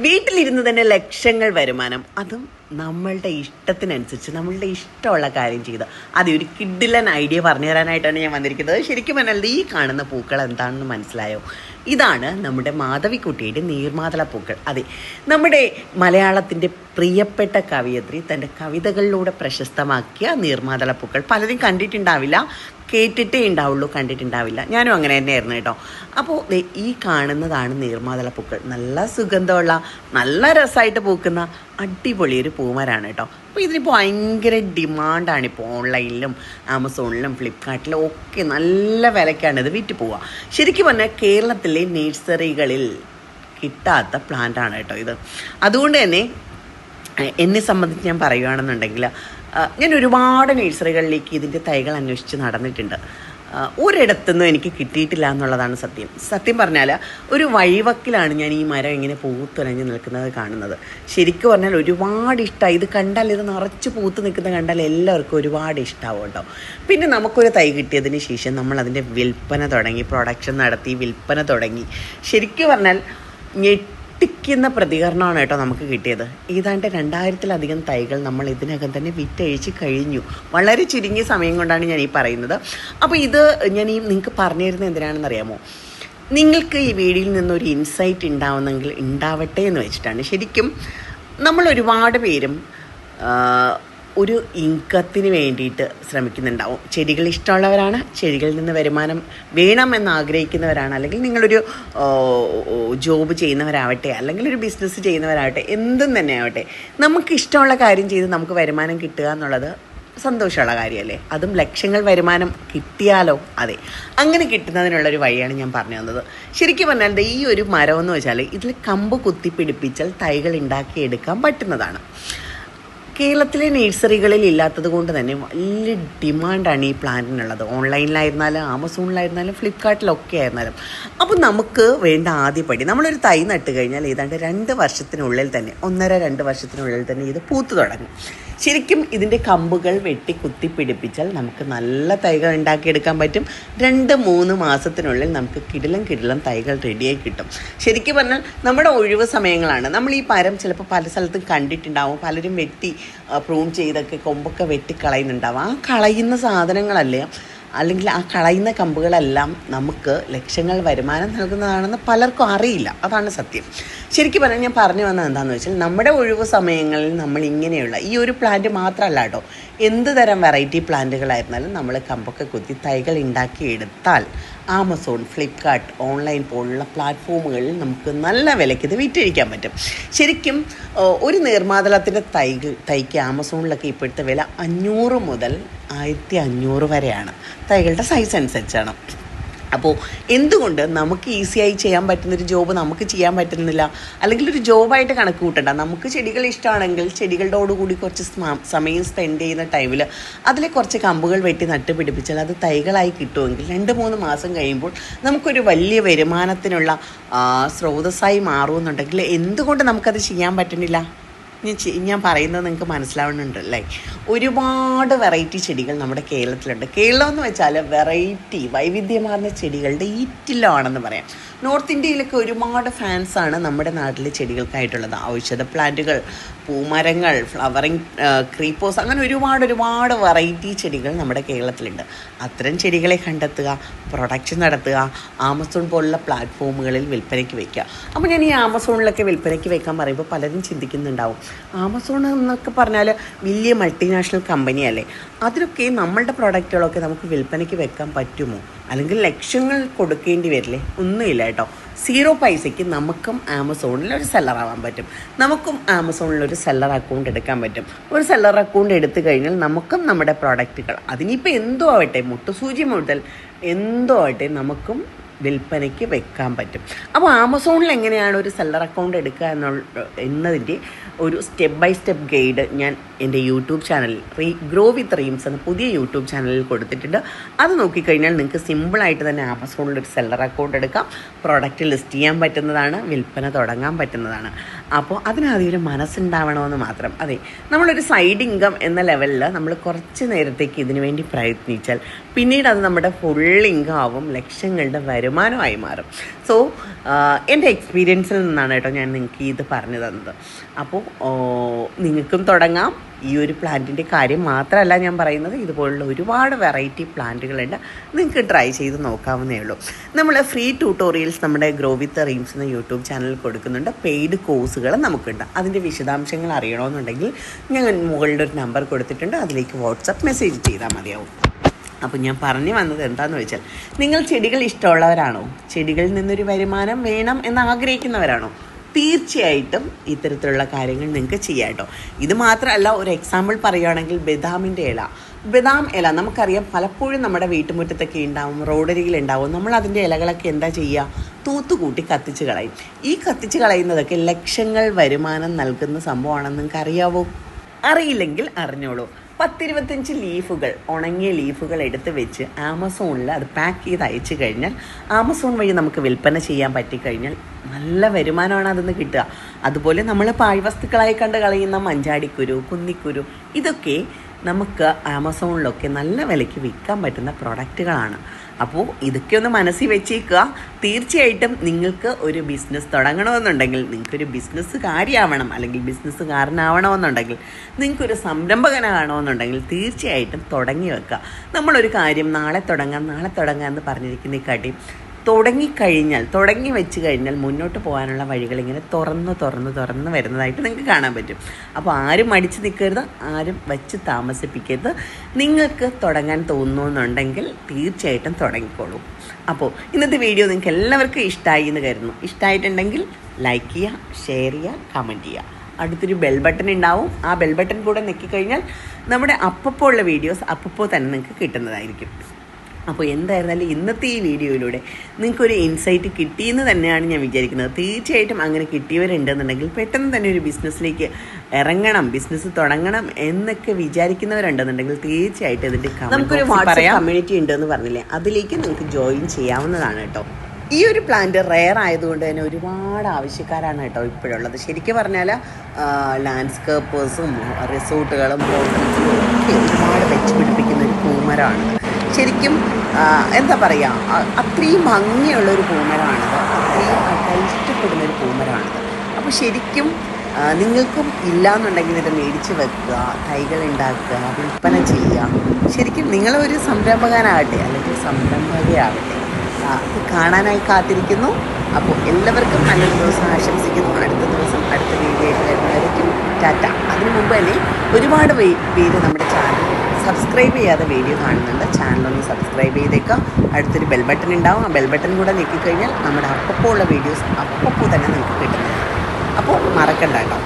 വീട്ടിലിരുന്ന് തന്നെ ലക്ഷങ്ങൾ വരുമാനം. അതും നമ്മളുടെ ഇഷ്ടത്തിനനുസരിച്ച് നമ്മളുടെ ഇഷ്ടമുള്ള കാര്യം ചെയ്ത്. അത് ഒരു കിഡിലൻ ഐഡിയ പറഞ്ഞു തരാനായിട്ടാണ് ഞാൻ വന്നിരിക്കുന്നത്. ശരിക്കും പറഞ്ഞാൽ ഈ കാണുന്ന പൂക്കൾ എന്താണെന്ന് മനസ്സിലായോ? ഇതാണ് നമ്മുടെ മാധവിക്കുട്ടിയുടെ നീർമാതള പൂക്കൾ. അതെ നമ്മുടെ മലയാളത്തിന്റെ പ്രിയപ്പെട്ട കവിയത്രി തന്റെ കവിതകളിലൂടെ പ്രശസ്തമാക്കിയ നീർമാതള പൂക്കൾ. പലരും കണ്ടിട്ടുണ്ടാവില്ല. കേട്ടിട്ടേ ഉണ്ടാവുള്ളൂ കണ്ടിട്ടുണ്ടാവില്ല. ഞാനും അങ്ങനെ തന്നെയായിരുന്നു കേട്ടോ. അപ്പോൾ ഈ കാണുന്നതാണ് നീർമാതള പൂക്കൾ. നല്ല സുഗന്ധമുള്ള നല്ല രസമായിട്ട് പൂക്കുന്ന അടിപൊളി ഒരു പൂമരാണ് കേട്ടോ. അപ്പോൾ ഇതിനിപ്പോൾ ഭയങ്കര ഡിമാൻഡാണ് ഇപ്പോൾ ഓൺലൈനിലും ആമസോണിലും ഫ്ലിപ്കാർട്ടിലും ഒക്കെ നല്ല വിലക്കാണ് ഇത് വിറ്റ് പോവുക. ശരിക്കും പറഞ്ഞാൽ കേരളത്തിലെ നഴ്സറികളിൽ കിട്ടാത്ത പ്ലാന്റാണ് കേട്ടോ ഇത്. അതുകൊണ്ട് തന്നെ എന്നെ സംബന്ധിച്ച് ഞാൻ പറയുകയാണെന്നുണ്ടെങ്കിൽ ഞാൻ ഒരുപാട് നഴ്സറികളിലേക്ക് ഇതിന്റെ തൈകൾ അന്വേഷിച്ച് നടന്നിട്ടുണ്ട്. ഒരിടത്തുനിന്നും എനിക്ക് കിട്ടിയിട്ടില്ല എന്നുള്ളതാണ് സത്യം. സത്യം പറഞ്ഞാൽ ഒരു വഴിവക്കിലാണ് ഞാൻ ഈ മരം ഇങ്ങനെ പൂത്തുലഞ്ഞ് നിൽക്കുന്നത് കാണുന്നത്. ശരിക്കും പറഞ്ഞാൽ ഒരുപാട് ഇഷ്ടമായി. ഇത് കണ്ടാൽ ഇത് നിറച്ച് പൂത്ത് നിൽക്കുന്നത് കണ്ടാൽ എല്ലാവർക്കും ഒരുപാട് ഇഷ്ടമാവും കേട്ടോ പിന്നെ നമുക്കൊരു തൈ കിട്ടിയതിന് ശേഷം നമ്മൾ അതിന്റെ വിൽപ്പന തുടങ്ങി പ്രൊഡക്ഷൻ നടത്തി വിൽപ്പന തുടങ്ങി. ശരിക്കും പറഞ്ഞാൽ ഞെട്ടിക്കുന്ന പ്രതികരണമാണ് കേട്ടോ നമുക്ക് കിട്ടിയത്. ഏതാണ്ട് രണ്ടായിരത്തിലധികം തൈകൾ നമ്മൾ ഇതിനകം തന്നെ വിറ്റഴിച്ച് കഴിഞ്ഞു. വളരെ ചുരുങ്ങിയ സമയം കൊണ്ടാണ് ഞാൻ ഈ പറയുന്നത്. അപ്പോൾ ഇത് ഞാൻ ഈ നിങ്ങൾക്ക് പറഞ്ഞു തരുന്നത് എന്തിനാണെന്ന് അറിയാമോ? നിങ്ങൾക്ക് ഈ വീഡിയോയിൽ നിന്നൊരു ഇൻസൈറ്റ് ഉണ്ടാവുന്നെങ്കിൽ ഉണ്ടാവട്ടെ എന്ന് വെച്ചിട്ടാണ്. ശരിക്കും നമ്മൾ ഒരുപാട് പേരും ഒരു ഇൻകത്തിന് വേണ്ടിയിട്ട് ശ്രമിക്കുന്നുണ്ടാവും. ചെടികൾ ഇഷ്ടമുള്ളവരാണ് ചെടികളിൽ നിന്ന് വരുമാനം വേണമെന്ന് ആഗ്രഹിക്കുന്നവരാണ് അല്ലെങ്കിൽ നിങ്ങളൊരു ജോബ് ചെയ്യുന്നവരാവട്ടെ അല്ലെങ്കിൽ ഒരു ബിസിനസ് ചെയ്യുന്നവരാവട്ടെ എന്തും തന്നെ ആവട്ടെ നമുക്ക് ഇഷ്ടമുള്ള കാര്യം ചെയ്ത് നമുക്ക് വരുമാനം കിട്ടുക എന്നുള്ളത് സന്തോഷമുള്ള കാര്യമല്ലേ? അതും ലക്ഷങ്ങൾ വരുമാനം കിട്ടിയാലോ? അതെ. അങ്ങനെ കിട്ടുന്നതിനുള്ളൊരു വഴിയാണ് ഞാൻ പറഞ്ഞു തന്നത്. ശരിക്കും പറഞ്ഞാൽ ഈ ഒരു മരം എന്ന് വെച്ചാൽ ഇതിൽ കമ്പ് കുത്തി പിടിപ്പിച്ചാൽ തൈകൾ ഉണ്ടാക്കിയെടുക്കാൻ പറ്റുന്നതാണ്. കേരളത്തിലെ നഴ്സറികളിൽ ഇല്ലാത്തത് കൊണ്ട് തന്നെ വലിയ ഡിമാൻഡാണ് ഈ പ്ലാന്റിനുള്ളത്. ഓൺലൈനിലായിരുന്നാലും ആമസോണിലായിരുന്നാലും ഫ്ലിപ്കാർട്ടിലൊക്കെ ആയിരുന്നാലും. അപ്പോൾ നമുക്ക് വേണ്ട ആദ്യപടി നമ്മളൊരു തൈ നട്ട് കഴിഞ്ഞാൽ ഏതാണ്ട് രണ്ട് വർഷത്തിനുള്ളിൽ തന്നെ ഒന്നര രണ്ട് വർഷത്തിനുള്ളിൽ തന്നെ ഇത് പൂത്തു തുടങ്ങും. ശരിക്കും ഇതിന്റെ കമ്പുകൾ വെട്ടി കുത്തി പിടിപ്പിച്ചാൽ നമുക്ക് നല്ല തൈകൾ ഉണ്ടാക്കിയെടുക്കാൻ പറ്റും. രണ്ട് മൂന്ന് മാസത്തിനുള്ളിൽ നമുക്ക് കിടിലം കിടിലം തൈകൾ റെഡിയായി കിട്ടും. ശരിക്കും പറഞ്ഞാൽ നമ്മുടെ ഒഴിവ് സമയങ്ങളാണ്. നമ്മൾ ഈ മരം ചിലപ്പോൾ പല സ്ഥലത്തും കണ്ടിട്ടുണ്ടാവും. പലരും വെട്ടി പ്രൂൺ ചെയ്തൊക്കെ കൊമ്പൊക്കെ വെട്ടി കളയുന്നുണ്ടാവും. ആ കളയുന്ന സാധനങ്ങളല്ലേ? അല്ലെങ്കിൽ ആ കളയുന്ന കമ്പുകളെല്ലാം നമുക്ക് ലക്ഷങ്ങൾ വരുമാനം നൽകുന്നതാണെന്ന് പലർക്കും അറിയില്ല. അതാണ് സത്യം. ശരിക്കും പറഞ്ഞാൽ ഞാൻ പറഞ്ഞു വന്നത് എന്താണെന്ന് വെച്ചാൽ നമ്മുടെ ഒഴിവ് സമയങ്ങളിൽ നമ്മൾ ഇങ്ങനെയുള്ള ഈ ഒരു പ്ലാന്റ് മാത്രമല്ല കേട്ടോ. എന്ത് തരം വെറൈറ്റി പ്ലാന്റുകളായിരുന്നാലും നമ്മൾ കമ്പൊക്കെ കുത്തി തൈകൾ ഉണ്ടാക്കിയെടുത്താൽ ആമസോൺ ഫ്ലിപ്കാർട്ട് ഓൺലൈൻ പോലുള്ള പ്ലാറ്റ്ഫോമുകളിൽ നമുക്ക് നല്ല വിലയ്ക്ക് ഇത് വിറ്റഴിക്കാൻ പറ്റും. ശരിക്കും ഒരു നീർമാതളത്തിന്റെ തൈകൾ തൈക്ക് ആമസോണിലൊക്കെ ഇപ്പോഴത്തെ വില അഞ്ഞൂറ് മുതൽ ആയിരത്തി അഞ്ഞൂറ് വരെയാണ്. തൈകളുടെ സൈസ് അനുസരിച്ചാണ്. അപ്പോൾ എന്തുകൊണ്ട് നമുക്ക് ഈസിയായി ചെയ്യാൻ പറ്റുന്നൊരു ജോബ് നമുക്ക് ചെയ്യാൻ പറ്റുന്നില്ല? അല്ലെങ്കിൽ ഒരു ജോബായിട്ട് കണക്ക് കൂട്ടണ്ട. നമുക്ക് ചെടികൾ ഇഷ്ടമാണെങ്കിൽ ചെടികളോടുകൂടി കുറച്ച് സമയം സ്പെൻഡ് ചെയ്യുന്ന ടൈമിൽ അതിലെ കുറച്ച് കമ്പുകൾ വെട്ടി നട്ട് പിടിപ്പിച്ചാൽ അത് തൈകളായി കിട്ടുമെങ്കിൽ രണ്ട് മൂന്ന് മാസം കഴിയുമ്പോൾ നമുക്കൊരു വലിയ വരുമാനത്തിനുള്ള സ്രോതസ്സായി മാറുമെന്നുണ്ടെങ്കിൽ എന്തുകൊണ്ട് നമുക്കത് ചെയ്യാൻ പറ്റുന്നില്ല? ഞാൻ ഞാൻ പറയുന്നത് നിങ്ങൾക്ക് മനസ്സിലാവുന്നുണ്ടല്ലേ ഒരുപാട് വെറൈറ്റി ചെടികൾ നമ്മുടെ കേരളത്തിലുണ്ട്. കേരളം എന്ന് വെച്ചാൽ വെറൈറ്റി വൈവിധ്യമാർന്ന ചെടികളുടെ ഈറ്റിലാണെന്ന് പറയാം. നോർത്ത് ഇന്ത്യയിലൊക്കെ ഒരുപാട് ഫാൻസാണ് നമ്മുടെ നാട്ടിലെ ചെടികൾക്കായിട്ടുള്ളത്. ഔഷധ പ്ലാന്റുകൾ പൂമരങ്ങൾ ഫ്ലവറിങ് ക്രീപ്പോസ് അങ്ങനെ ഒരുപാട് ഒരുപാട് വെറൈറ്റി ചെടികൾ നമ്മുടെ കേരളത്തിലുണ്ട്. അത്തരം ചെടികളെ കണ്ടെത്തുക പ്രൊഡക്ഷൻ നടത്തുക ആമസോൺ പോലുള്ള പ്ലാറ്റ്ഫോമുകളിൽ വിൽപ്പനയ്ക്ക് വയ്ക്കുക അപ്പോൾ ഞാൻ ഈ ആമസോണിലൊക്കെ വിൽപ്പനയ്ക്ക് വെക്കാൻ പറയുമ്പോൾ പലരും ചിന്തിക്കുന്നുണ്ടാവും. ആമസോൺ എന്നൊക്കെ പറഞ്ഞാൽ വലിയ മൾട്ടിനാഷണൽ കമ്പനിയല്ലേ അതിലൊക്കെ നമ്മളുടെ പ്രോഡക്റ്റുകളൊക്കെ നമുക്ക് വിൽപ്പനയ്ക്ക് വെക്കാൻ പറ്റുമോ? അല്ലെങ്കിൽ ലക്ഷങ്ങൾ കൊടുക്കേണ്ടി വരില്ലേ? ഒന്നുമില്ല കേട്ടോ. സീറോ പൈസയ്ക്ക് നമുക്കും ആമസോണിൽ ഒരു സെല്ലർ ആവാൻ പറ്റും. നമുക്കും ആമസോണിൽ ഒരു സെല്ലർ അക്കൗണ്ട് എടുക്കാൻ പറ്റും. ഒരു സെല്ലർ അക്കൗണ്ട് എടുത്തു കഴിഞ്ഞാൽ നമുക്കും നമ്മുടെ പ്രോഡക്റ്റുകൾ അതിനിപ്പോൾ എന്തോ ആവട്ടെ മുട്ടുസൂചി മുതൽ എന്തോ ആവട്ടെ നമുക്കും വിൽപ്പനയ്ക്ക് വെക്കാൻ പറ്റും. അപ്പോൾ ആമസോണിൽ എങ്ങനെയാണ് ഒരു സെല്ലർ അക്കൗണ്ട് എടുക്കുക എന്നുള്ള എന്നതിന്റെ ഒരു സ്റ്റെപ്പ് ബൈ സ്റ്റെപ്പ് ഗൈഡ് ഞാൻ എന്റെ യൂട്യൂബ് ചാനലിൽ റീ ഗ്രോ വിത്ത് റീംസ് എന്ന പുതിയ യൂട്യൂബ് ചാനലിൽ കൊടുത്തിട്ടുണ്ട്. അത് നോക്കിക്കഴിഞ്ഞാൽ നിങ്ങൾക്ക് സിമ്പിളായിട്ട് തന്നെ ആമസോണിൽ ഒരു സെല്ലർ അക്കൗണ്ട് എടുക്കാം. പ്രോഡക്റ്റ് ലിസ്റ്റ് ചെയ്യാൻ പറ്റുന്നതാണ് വിൽപ്പന തുടങ്ങാൻ പറ്റുന്നതാണ്. അപ്പോൾ അതിനാദ്യം ഒരു മനസ്സുണ്ടാവണമെന്ന് മാത്രം. അതെ നമ്മളൊരു സൈഡ് ഇൻകം എന്ന ലെവലിൽ നമ്മൾ കുറച്ച് നേരത്തേക്ക് ഇതിനു വേണ്ടി പ്രയത്നിച്ചാൽ പിന്നീട് അത് നമ്മുടെ ഫുൾ ഇൻകം ആവും ലക്ഷങ്ങളുടെ വരുമാനം വരുമാനമായി മാറും. സോ എന്റെ എക്സ്പീരിയൻസിൽ നിന്നാണ് കേട്ടോ ഞാൻ നിങ്ങൾക്ക് ഇത് പറഞ്ഞു തന്നത്. അപ്പോൾ നിങ്ങൾക്കും തുടങ്ങാം. ഈ ഒരു പ്ലാന്റിന്റെ കാര്യം മാത്രമല്ല ഞാൻ പറയുന്നത്. ഇതുപോലുള്ള ഒരുപാട് വെറൈറ്റി പ്ലാന്റുകളുണ്ട് നിങ്ങൾക്ക് ട്രൈ ചെയ്ത് നോക്കാവുന്നേ ഉള്ളൂ. നമ്മൾ ഫ്രീ ട്യൂട്ടോറിയൽസ് നമ്മുടെ ഗ്രോ വിത്ത് റീംസ് എന്ന യൂട്യൂബ് ചാനൽ കൊടുക്കുന്നുണ്ട്. പെയ്ഡ് കോഴ്സുകൾ നമുക്കുണ്ട്. അതിന്റെ വിശദാംശങ്ങൾ അറിയണമെന്നുണ്ടെങ്കിൽ ഞാൻ മുകളിലൊരു നമ്പർ കൊടുത്തിട്ടുണ്ട്. അതിലേക്ക് വാട്സപ്പ് മെസ്സേജ് ചെയ്താൽ മതിയാവും. അപ്പോൾ ഞാൻ പറഞ്ഞു വന്നത് എന്താണെന്ന് വെച്ചാൽ നിങ്ങൾ ചെടികൾ ഇഷ്ടമുള്ളവരാണോ? ചെടികളിൽ നിന്നൊരു വരുമാനം വേണം എന്ന് ആഗ്രഹിക്കുന്നവരാണോ? തീർച്ചയായിട്ടും ഇത്തരത്തിലുള്ള കാര്യങ്ങൾ നിങ്ങൾക്ക് ചെയ്യാം കേട്ടോ. ഇത് മാത്രമല്ല ഒരു എക്സാമ്പിൾ പറയുകയാണെങ്കിൽ ബദാമിന്റെ ഇല. ബദാം ഇല നമുക്കറിയാം പലപ്പോഴും നമ്മുടെ വീട്ടുമുറ്റത്തൊക്കെ ഉണ്ടാവും റോഡരികിൽ ഉണ്ടാവും. നമ്മൾ അതിന്റെ ഇലകളൊക്കെ എന്താ ചെയ്യുക? തൂത്തുകൂട്ടി കത്തിച്ച് കളയും. ഈ കത്തിച്ച് കളയുന്നതൊക്കെ ലക്ഷങ്ങൾ വരുമാനം നൽകുന്ന സംഭവമാണെന്ന് നിങ്ങൾക്ക് അറിയാവോ അറിയില്ലെങ്കിൽ അറിഞ്ഞോളൂ. പത്തിരുപത്തഞ്ച് ലീഫുകൾ ഉണങ്ങിയ ലീഫുകൾ എടുത്ത് വെച്ച് ആമസോണിൽ അത് പാക്ക് ചെയ്ത് അയച്ചു കഴിഞ്ഞാൽ ആമസോൺ വഴി നമുക്ക് വിൽപ്പന ചെയ്യാൻ പറ്റിക്കഴിഞ്ഞാൽ നല്ല വരുമാനമാണ് അതിന്ന് കിട്ടുക. അതുപോലെ നമ്മൾ പാഴ്വസ്തുക്കളായി കണ്ട് കളയുന്ന മഞ്ചാടിക്കുരു കുന്നിക്കുരു ഇതൊക്കെ നമുക്ക് ആമസോണിലൊക്കെ നല്ല വിലയ്ക്ക് വിൽക്കാൻ പറ്റുന്ന പ്രൊഡക്റ്റുകളാണ് അപ്പോൾ ഇതൊക്കെ ഒന്ന് മനസ്സിൽ വെച്ചേക്കുക. തീർച്ചയായിട്ടും നിങ്ങൾക്ക് ഒരു ബിസിനസ് തുടങ്ങണമെന്നുണ്ടെങ്കിൽ നിങ്ങൾക്കൊരു ബിസിനസ്സുകാരിയാവണം അല്ലെങ്കിൽ ബിസിനസ്സുകാരനാവണമെന്നുണ്ടെങ്കിൽ നിങ്ങൾക്കൊരു സംരംഭകനാകണമെന്നുണ്ടെങ്കിൽ തീർച്ചയായിട്ടും തുടങ്ങി വെക്കുക. നമ്മളൊരു കാര്യം നാളെ തുടങ്ങാം നാളെ തുടങ്ങാം എന്ന് പറഞ്ഞിരിക്കുന്നതിനെക്കാട്ടിയും തുടങ്ങിക്കഴിഞ്ഞാൽ തുടങ്ങി വെച്ച് കഴിഞ്ഞാൽ മുന്നോട്ട് പോകാനുള്ള വഴികൾ ഇങ്ങനെ തുറന്ന് തുറന്ന് തുറന്ന് വരുന്നതായിട്ട് നിങ്ങൾക്ക് കാണാൻ പറ്റും. അപ്പോൾ ആരും മടിച്ച് നിൽക്കരുത് ആരും വെച്ച് താമസിപ്പിക്കരുത്. നിങ്ങൾക്ക് തുടങ്ങാൻ തോന്നുന്നുണ്ടെങ്കിൽ തീർച്ചയായിട്ടും തുടങ്ങിക്കോളൂ. അപ്പോൾ ഇന്നത്തെ വീഡിയോ നിങ്ങൾക്ക് എല്ലാവർക്കും ഇഷ്ടമായി എന്ന് കരുതുന്നു. ഇഷ്ടമായിട്ടുണ്ടെങ്കിൽ ലൈക്ക് ചെയ്യുക ഷെയർ ചെയ്യുക കമന്റ് ചെയ്യുക. അടുത്തൊരു ബെൽ ബട്ടൺ ഉണ്ടാവും. ആ ബെൽ ബട്ടൺ കൂടെ ഞെക്കിക്കഴിഞ്ഞാൽ നമ്മുടെ അപ്പപ്പോൾ ഉള്ള വീഡിയോസ് അപ്പപ്പോൾ തന്നെ നിങ്ങൾക്ക് കിട്ടുന്നതായിരിക്കും. അപ്പോൾ എന്തായിരുന്നാലും ഇന്നത്തെ ഈ വീഡിയോയിലൂടെ നിങ്ങൾക്കൊരു ഇൻസൈറ്റ് കിട്ടിയെന്ന് തന്നെയാണ് ഞാൻ വിചാരിക്കുന്നത്. തീർച്ചയായിട്ടും അങ്ങനെ കിട്ടിയവരുണ്ടെന്നുണ്ടെങ്കിൽ പെട്ടെന്ന് തന്നെ ഒരു ബിസിനസ്സിലേക്ക് ഇറങ്ങണം ബിസിനസ് തുടങ്ങണം എന്നൊക്കെ വിചാരിക്കുന്നവരുണ്ടെന്നുണ്ടെങ്കിൽ തീർച്ചയായിട്ടും ഇതിന്റെ നമുക്കൊരു വാട്സാപ്പ് കമ്മ്യൂണിറ്റി ഉണ്ടെന്ന് പറഞ്ഞില്ലേ? അതിലേക്ക് നിങ്ങൾക്ക് ജോയിൻ ചെയ്യാവുന്നതാണ് കേട്ടോ. ഈ ഒരു പ്ലാന്റ് റെയർ ആയതുകൊണ്ട് തന്നെ ഒരുപാട് ആവശ്യക്കാരാണ് കേട്ടോ ഇപ്പോഴുള്ളത്. ശരിക്കും പറഞ്ഞാൽ ലാൻഡ്സ്കേപ്പേഴ്സും റിസോർട്ടുകളും ഹോട്ടൽസും ഒക്കെ ഒരുപാട് വെച്ച് പിടിപ്പിക്കുന്ന ഒരു പൂമരമാണ് ശരിക്കും എന്താ പറയുക അത്രയും ഭംഗിയുള്ള ഒരു പൂമരമാണിത് അത്രയും ആൾക്കാർ ഇഷ്ടപ്പെടുന്ന ഒരു പൂമരമാണിത് അപ്പോൾ ശരിക്കും നിങ്ങൾക്കും ഇല്ലാന്നുണ്ടെങ്കിൽ ഇത് മേടിച്ച് വെക്കുക തൈകൾ ഉണ്ടാക്കുക വിൽപ്പന ചെയ്യുക. ശരിക്കും നിങ്ങളൊരു സംരംഭകനാകട്ടെ അല്ലെങ്കിൽ സംരംഭകയാകട്ടെ ഇത് കാണാനായി കാത്തിരിക്കുന്നു. അപ്പോൾ എല്ലാവർക്കും നല്ലൊരു ദിവസം ആശംസിക്കുന്നു. അടുത്ത ദിവസം അടുത്ത വീഡിയോ ആയിട്ട് വരുന്നതായിരിക്കും ടാറ്റ. അതിനു മുമ്പ് തന്നെ ഒരുപാട് പേര് നമ്മുടെ സബ്സ്ക്രൈബ് ചെയ്യാതെ വീഡിയോ കാണുന്നുണ്ട്. ചാനലൊന്ന് സബ്സ്ക്രൈബ് ചെയ്തേക്കാം അടുത്തൊരു ബെൽ ബട്ടൺ ഉണ്ടാവും. ആ ബെൽ ബട്ടൺ കൂടെ ഞെക്കിക്കഴിഞ്ഞാൽ നമ്മുടെ അപ്പപ്പോൾ ഉള്ള വീഡിയോസ് അപ്പപ്പോൾ തന്നെ നിങ്ങൾക്ക് കിട്ടുന്നതാണ്. അപ്പോൾ മറക്കണ്ട കേട്ടോ.